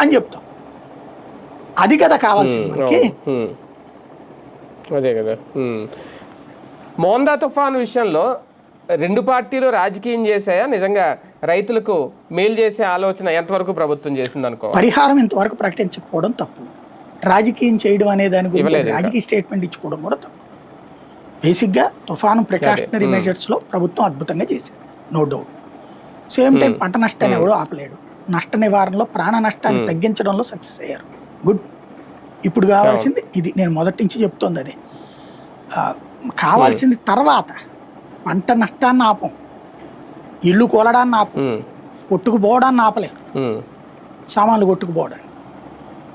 అని చెప్తాం. అది కదా కావాల్సింది మనకి. అదే కదా. మోందా తుఫాను విషయంలో రెండు పార్టీలు రాజకీయం చేసాయా నిజంగా రైతులకు మేలు చేసే ఆలోచన ఎంతవరకు ప్రభుత్వం చేసింది అనుకో? పరిహారం ఇంతవరకు ప్రకటించకపోవడం తప్పు. రాజకీయం చేయడం అనే దాని గురించి. రాజకీయ స్టేట్మెంట్ ఇచ్చుకోవడం కూడా తప్పు. బేసిక్గా తుఫాను ప్రికాషనరీ మ్మ్. మెజర్స్లో ప్రభుత్వం అద్భుతంగా చేసింది. No doubt same time. పంట నష్టాన్ని ఎవడో ఆపలేడు. నష్ట నివారణలో ప్రాణ నష్టాన్ని. తగ్గించడంలో సక్సెస్ అయ్యారు. గుడ్ ఇప్పుడు కావాల్సింది ఇది. నేను మొదటి నుంచి చెప్తోంది అదే. కావాల్సింది తర్వాత. పంట నష్టాన్ని ఆపం. ఇల్లు కూలడాన్ని ఆపం. కొట్టుకుపోవడాన్ని ఆపలేం. సామాన్లు కొట్టుకుపోవడానికి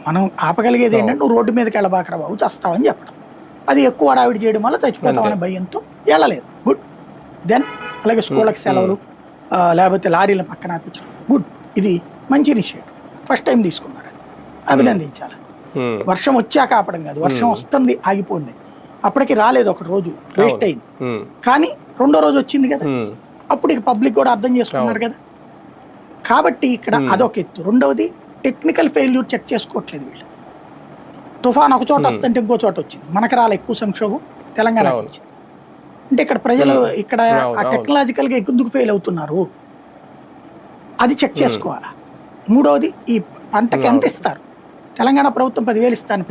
మనం ఆపగలిగేది ఏంటంటే నువ్వు రోడ్డు మీదకి వెళ్ళబాకరా బాబు చస్తావని చెప్పడం. అది ఎక్కువ హడావిడి చేయడం వల్ల చచ్చిపోతామనే భయంతో వెళ్ళలేదు. గుడ్ దెన్ అలాగే స్కూళ్ళకి సెలవులు లేకపోతే లారీల పక్కన ఆపించడం. గుడ్ ఇది మంచి ఇనిషియేటివ్. ఫస్ట్ టైం తీసుకున్నారు అది. అభినందించాలి. వర్షం వచ్చాక ఆపడం కాదు. వర్షం వస్తుంది ఆగిపోయింది. అప్పటికి రాలేదు ఒక రోజు వేస్ట్ అయింది. కానీ రెండో రోజు వచ్చింది కదా. అప్పుడు ఇక పబ్లిక్ కూడా అర్థం చేసుకున్నారు కదా. కాబట్టి ఇక్కడ అదొక ఎత్తు. రెండవది టెక్నికల్ ఫెయిల్యూర్ చెక్ చేసుకోవట్లేదు వీళ్ళు. తుఫాన్ ఒక చోట వస్తుంటే ఇంకో చోట వచ్చింది. మనకు రాలే ఎక్కువ సంక్షోభం తెలంగాణకు అవును. వచ్చింది. అంటే ఇక్కడ ప్రజలు ఇక్కడ అవును, ఆ అవును. టెక్నాలజికల్గా ఎందుకు ఫెయిల్ అవుతున్నారు? అది చెక్ చేసుకోవాలా? మూడవది ఈ పంటకి ఎంత ఇస్తారు? తెలంగాణ ప్రభుత్వం పదివేలు ఇస్తాను.